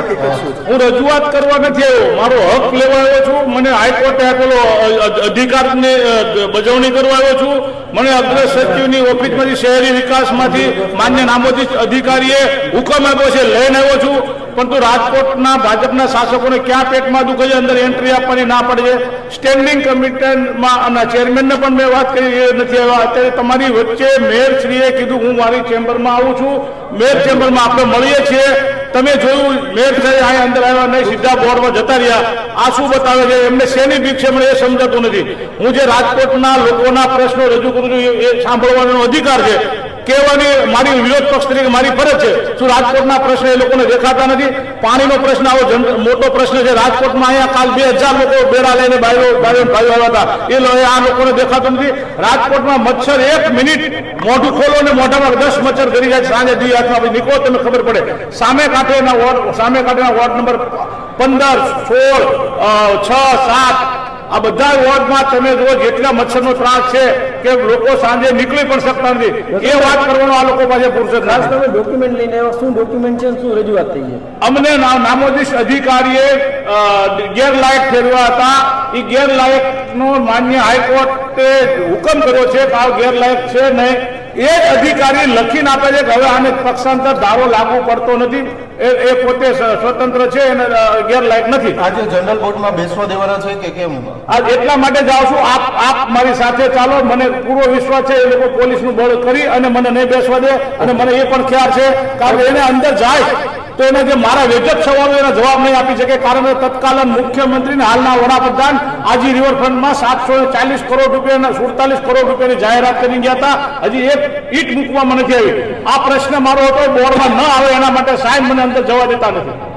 આખી હકીકત શું હું રજૂઆત કરવા નથી આવ્યો. મારો હક લેવા આવ્યો છું. મને હાઈકોર્ટે આપેલો અધિકારની બજવણી કરવા આવ્યો છું. મને અગ્ર સચિવની ઓફિસમાંથી શહેરી વિકાસમાંથી માન્ય નામોદિત અધિકારીએ હુકમ આપ્યો છે, લઈને આવ્યો છું. પરંતુ રાજકોટના ભાજપના શાસકોને ક્યાં પેટમાં દુખે છે? અંદર એન્ટ્રી આપવાની ના પડે છે. સ્ટેન્ડિંગ કમિટીમાં અને ચેરમેનને પણ મેં વાત કરી નથી આવ્યા. અત્યારે તમારી વચ્ચે મેયરશ્રીએ કીધું, હું મારી ચેમ્બરમાં આવું છું. મેયર ચેમ્બરમાં આપણે મળીએ છીએ. તમે જોયું મેયર થઈ અહીંયા અંદર આવ્યા નહીં, સીધા બોર્ડમાં જતા રહ્યા. આ શું બતાવે છે? એમને શેની બીક છે મને એ સમજાતું નથી. હું જે રાજકોટના લોકોના પ્રશ્નો રજૂ કરું છું, એ સાંભળવાનો અધિકાર છે. કહેવાની મારી વિરોધ પક્ષ તરીકે મારી ફરજ છે. શું રાજકોટના પ્રશ્ન એ લોકોને દેખાતા નથી? પાણીનો પ્રશ્ન આવો મોટો પ્રશ્ન છે. રાજકોટમાં અહીંયા કાલ બે હજાર લોકો બેડા લઈને ભાઈઓ ભાઈઓ ભાઈઓ આવ્યા હતા. એ લોકો આ લોકોને દેખાતું નથી. રાજકોટમાં મચ્છર એક મિનિટ મોઢું ખોલો ને મોઢામાં દસ મચ્છર કરી જાય સાંજે દી હાથમાં નીકળો તમને ખબર પડે. સામે કાંઠેના વોર્ડ સામે કાંઠેના વોર્ડ નંબર પંદર, સોળ છ, સાત આ બધા વોર્ડમાં તમે જો જેટલા મચ્છરનો ત્રાસ છે કે લોકો સાંજે નીકળી પણ શકતા નથી. એ વાત કરવાનો આ લોકો પાસે ફુરસદ ખાસ તમે ડોક્યુમેન્ટ લઈને આવ્યા શું ડોક્યુમેન્ટ છે શું રજૂઆત થઈ છે? અમને નામોદીશ અધિકારીએ ગેરલાયક ઠેરવ્યા હતા. એ ગેરલાયક નો માન્ય હાઈકોર્ટે હુકમ કર્યો છે કે આ ગેરલાયક છે નહીં. એ જ અધિકારી લખીને આપે છે કે હવે આને પક્ષાંતર ધારો લાગુ પડતો નથી. એ પોતે સ્વતંત્ર છે અને ગેરલાયક નથી. આજે જનરલ બોર્ડમાં બેસવા દેવાના છે કે કેમ? આ એટલા માટે જાઉં છું. આપ આપ મારી સાથે ચાલો. મને પૂરો વિશ્વાસ છે. એ લોકો પોલીસનું બળ કરી અને મને નહીં બેસવા દે. અને મને એ પણ ખ્યાલ છે. કારણ કે એને અંદર જાય તો એને જે મારા વેજત સવાલો એના જવાબ નહીં આપી શકે. કારણ કે તત્કાલીન મુખ્યમંત્રી ને હાલના વડાપ્રધાન આજી રિવરફ્રન્ટમાં સાતસો ચાલીસ કરોડ રૂપિયાના સુડતાલીસ કરોડ રૂપિયાની જાહેરાત કરી ગયા હતા. હજી એક ઈટ મૂકવામાં નથી આવી. આ પ્રશ્ન મારો હતો. બોર્ડમાં ન આવે એના માટે સાહેબ મને અંદર જવા દેતા નથી.